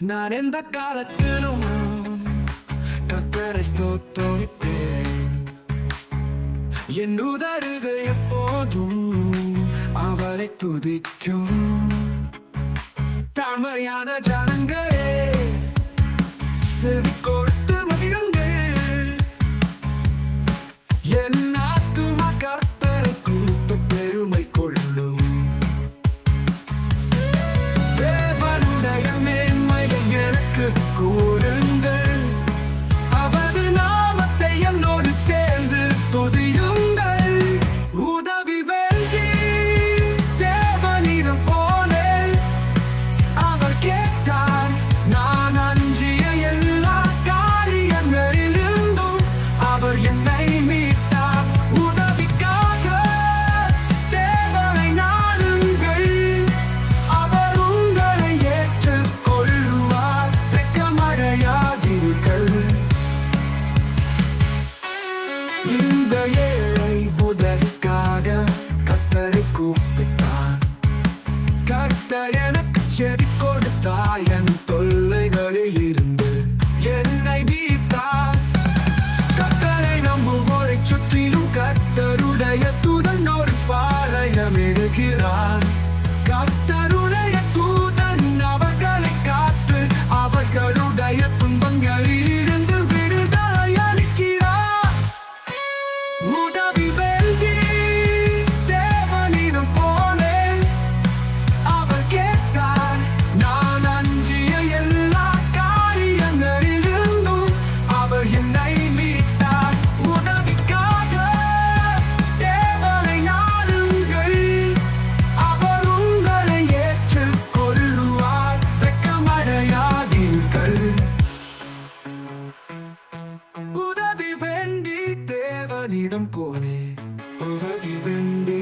நான் எந்த காலத்திலும் கத்தரை ஸ்தோத்தரிப்பேன் என் உதடுகள் எப்போதும் அவரை துதிக்கும் தாழ்மையான ஜனங்களே செவி கூறுங்கள். அவரது நாமத்தை என்னோடு சேர்ந்து துதியுங்கள். உதவி வேண்டி தேவனிடம் போனேன். அவர் கேட்டார் நான் அஞ்சிய எல்லா காரியங்களிலிருந்தும் அவர் என்னை இந்த ஏழை உதவிக்காக கத்தரை கூப்பிட்டான் கத்தரை வெட்கமடையாதீர்கள் உதவி வேண்டி தேவனிடம் போனே உதவி வேண்டி